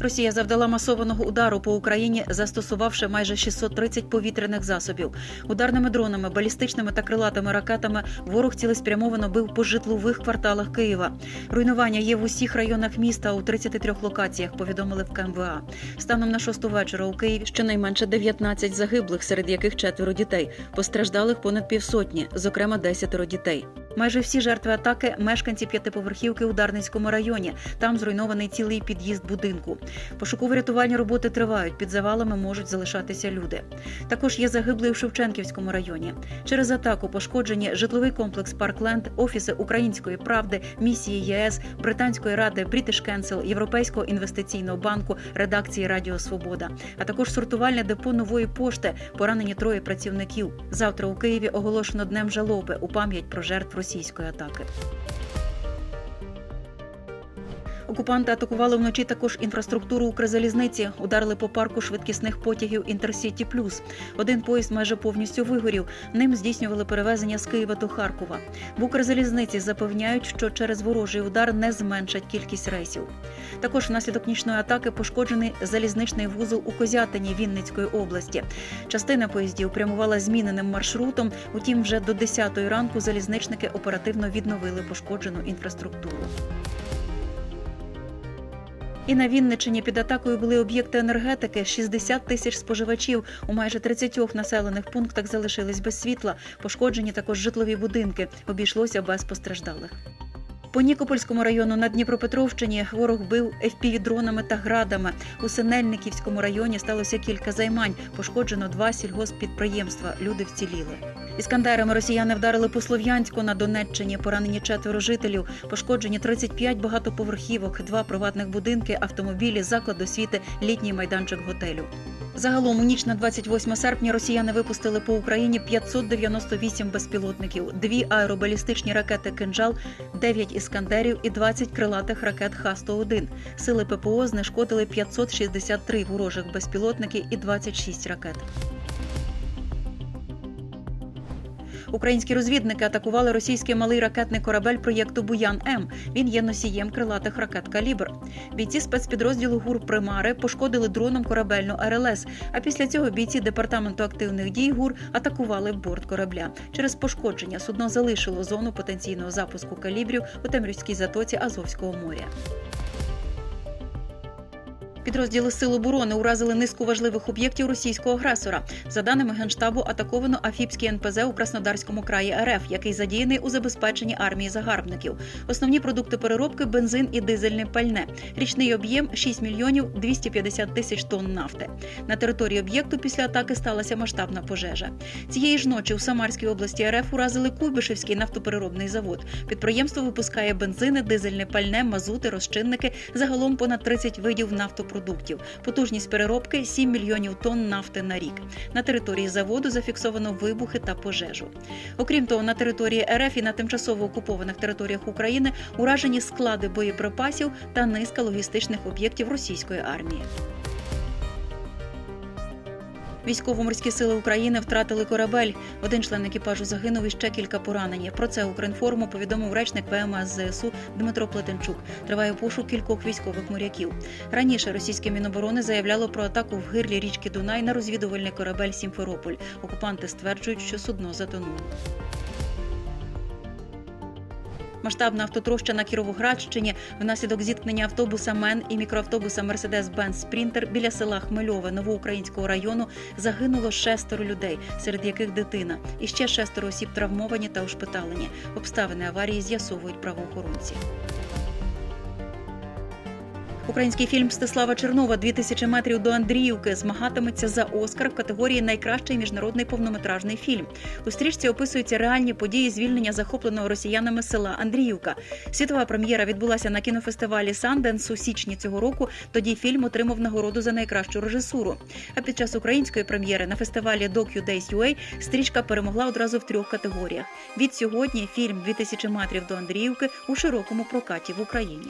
Росія завдала масованого удару по Україні, застосувавши майже 630 повітряних засобів. Ударними дронами, балістичними та крилатими ракетами ворог цілеспрямовано бив по житлових кварталах Києва. Руйнування є в усіх районах міста у 33 локаціях. Повідомили в КМВА. Станом на шосту вечора у Києві щонайменше 19 загиблих, серед яких четверо дітей. Постраждалих понад півсотні, зокрема 10 дітей. Майже всі жертви атаки мешканці п'ятиповерхівки у Дарницькому районі. Там зруйнований цілий під'їзд будинку. Пошуково-рятувальні роботи тривають. Під завалами можуть залишатися люди. Також є загиблий у Шевченківському районі. Через атаку пошкоджені житловий комплекс Паркленд, офіси Української правди, місії ЄС, Британської ради, British Council, Європейського інвестиційного банку, редакції Радіо Свобода, а також сортувальне депо нової пошти. Поранені троє працівників. Завтра у Києві оголошено днем жалоби у пам'ять про жертв російської атаки. Окупанти атакували вночі також інфраструктуру Укрзалізниці, ударили по парку швидкісних потягів Інтерсіті Плюс. Один поїзд майже повністю вигорів. Ним здійснювали перевезення з Києва до Харкова. В Укрзалізниці запевняють, що через ворожий удар не зменшать кількість рейсів. Також внаслідок нічної атаки пошкоджений залізничний вузол у Козятині Вінницької області. Частина поїздів прямувала зміненим маршрутом. Утім, вже до 10 ранку залізничники оперативно відновили пошкоджену інфраструктуру. І на Вінниччині під атакою були об'єкти енергетики. 60 тисяч споживачів у майже 30 населених пунктах залишились без світла. Пошкоджені також житлові будинки. Обійшлося без постраждалих. По Нікопольському району на Дніпропетровщині ворог бив FPV-дронами та градами. У Синельниківському районі сталося кілька займань. Пошкоджено два сільгосппідприємства. Люди вціліли. Іскандерами росіяни вдарили по Слов'янську на Донеччині. Поранені четверо жителів. Пошкоджені 35 багатоповерхівок, два приватних будинки, автомобілі, заклад освіти, літній майданчик готелю. Загалом у ніч на 28 серпня росіяни випустили по Україні 598 безпілотників, дві аеробалістичні ракети «Кинжал», 9 іскандерів і 20 крилатих ракет Х-101. Сили ППО знешкодили 563 ворожих безпілотники і 26 ракет. Українські розвідники атакували російський малий ракетний корабель проєкту Буян М. Він є носієм крилатих ракет Калібр. Бійці спецпідрозділу ГУР Примари пошкодили дроном корабельну РЛС. А після цього бійці департаменту активних дій ГУР атакували борт корабля. Через пошкодження судно залишило зону потенційного запуску калібрів у Темрюзькій затоці Азовського моря. Підрозділи Сил оборони уразили низку важливих об'єктів російського агресора. За даними генштабу, атаковано Афіпський НПЗ у Краснодарському краї РФ, який задіяний у забезпеченні армії загарбників. Основні продукти переробки бензин і дизельне пальне. Річний об'єм 6 мільйонів 250 тисяч тонн нафти. На території об'єкту після атаки сталася масштабна пожежа. Цієї ж ночі у Самарській області РФ уразили Куйбишевський нафтопереробний завод. Підприємство випускає бензини, дизельне пальне, мазути, розчинники. Загалом понад 30 видів нафтопродуктів. Потужність переробки 7 мільйонів тонн нафти на рік. На території заводу зафіксовано вибухи та пожежу. Окрім того, на території РФ і на тимчасово окупованих територіях України уражені склади боєприпасів та низка логістичних об'єктів російської армії. Військово-морські сили України втратили корабель. Один член екіпажу загинув і ще кілька поранені. Про це Укрінформу повідомив речник ВМС ЗСУ Дмитро Плетенчук. Триває пошук кількох військових моряків. Раніше російське міноборони заявляло про атаку в гирлі річки Дунай на розвідувальний корабель Сімферополь. Окупанти стверджують, що судно затонуло. Масштабна автотроща на Кіровоградщині внаслідок зіткнення автобуса Мен і мікроавтобуса Мерседес Бен Спрінтер біля села Хмельове Новоукраїнського району загинуло шестеро людей, серед яких дитина. І ще шестеро осіб травмовані та ушпиталені. Обставини аварії з'ясовують правоохоронці. Український фільм Мстислава Чернова «2000 метрів до Андріївки змагатиметься за Оскар в категорії Найкращий міжнародний повнометражний фільм. У стрічці описуються реальні події звільнення захопленого росіянами села Андріївка. Світова прем'єра відбулася на кінофестивалі Санденс у січні цього року. Тоді фільм отримав нагороду за найкращу режисуру. А під час української прем'єри на фестивалі Docu Days UA стрічка перемогла одразу в трьох категоріях. Від сьогодні фільм «2000 метрів до Андріївки у широкому прокаті в Україні.